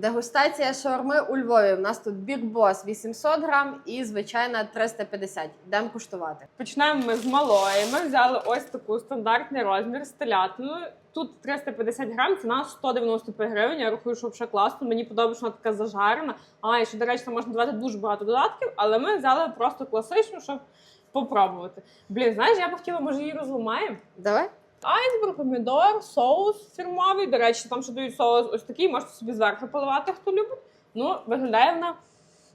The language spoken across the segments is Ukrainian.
Дегустація шаурми у Львові. У нас тут Big Boss 800 грам і звичайна 350. Йдемо куштувати. Починаємо ми з малої. Ми взяли ось таку стандартний розмір з телятиною. Тут 350 грам, ціна 195 гривень. Я рахую, що вже класно. Мені подобається, що вона така зажарена. А і ще, до речі, там можна додати дуже багато додатків, але ми взяли просто класичну, щоб попробувати. Блін, знаєш, я б хотіла, може, її розламаємо. Давай. Айсберг, помідор, соус фірмовий. До речі, там ще дають соус ось такий, можете собі зверху поливати, хто любить. Ну, виглядає вона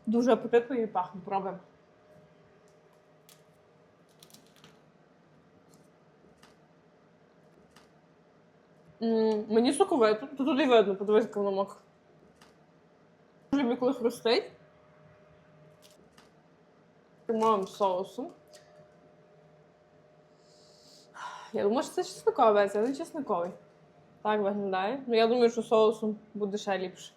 дуже апетитно і пахне. Пробуємо. Мені соковито. Тут туди видно, подивись, як воно мокре. Дуже коли хрустить. Фірмовим соусом. Я думаю, що це чесникова версія, але чесниковий. Так виглядає. Ну я думаю, що соусом буде ще ліпше.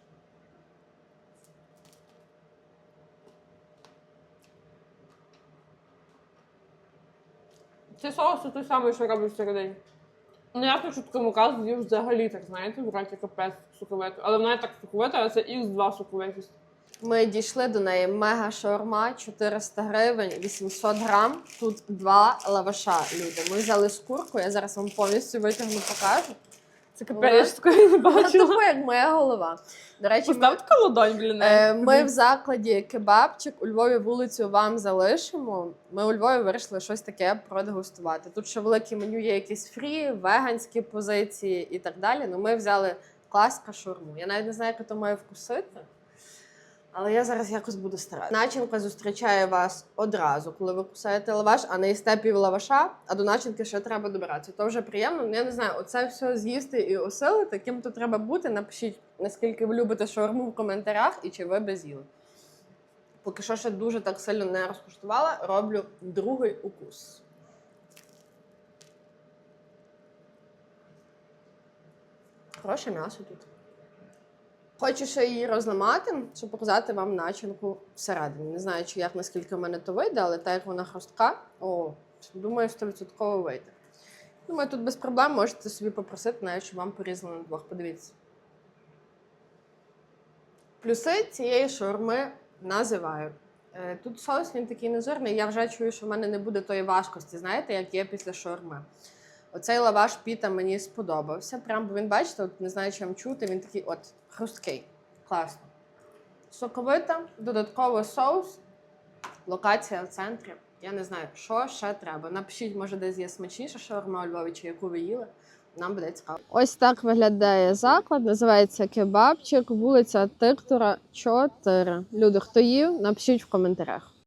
Цей соус це той самий, що робить всередині. Ну, ясно, що такому казу взагалі так, знаєте, в роті капець соковито. Але вона і так соковита, а це Х2 соковитість. Ми дійшли до неї. Мега шаурма 400 гривень, 800 грам. Тут два лаваша. Люди. Ми взяли скурку. Я зараз вам повністю витягну, покажу. Це капець, такої не бачила. тупо, як моя голова. До речі, ми, Поставте ладонь біля е, ми в закладі кебабчик у Львові вулицю вам залишимо. Ми у Львові вирішили щось таке продегустувати. Тут ще велике меню є якісь фрі, веганські позиції і так далі. Ну ми взяли класка шаурму. Я навіть не знаю, як то має вкусити. Але я зараз якось буду старатися. Начинка зустрічає вас одразу, коли ви кусаєте лаваш, а не їсте пів лаваша, а до начинки ще треба добиратися. То вже приємно. Ну, Я не знаю, оце все з'їсти і осилити. Ким то треба бути. Напишіть, наскільки ви любите шаурму в коментарях і чи ви би з'їли. Поки що ще дуже так сильно не розкуштувала, роблю другий укус. Хороше м'ясо тут. Хочу ще її розламати, щоб показати вам начинку всередині. Не знаю, чи як наскільки в мене то вийде, але так як вона хрустка, о, думаю, 100% вийде. Думаю, тут без проблем можете собі попросити, навіть щоб вам порізали на двох. Подивіться. Плюси цієї шаурми називаю. Е, Тут соус він такий нежирний. Я вже чую, що в мене не буде тої важкості, знаєте, як є після шаурми. Оцей лаваш піта мені сподобався. Прям бо він, бачите, от не знаю, чи вам чути, він такий от хрусткий. Класно. Соковита, додатково соус, локація в центрі. Я не знаю, що ще треба. Напишіть, може, десь є смачніша шаурма у Львові, чи яку ви їли. Нам буде цікаво. Ось так виглядає заклад. Називається кебабчик, вулиця Тиктора 4. Люди, хто їв, напишіть в коментарях.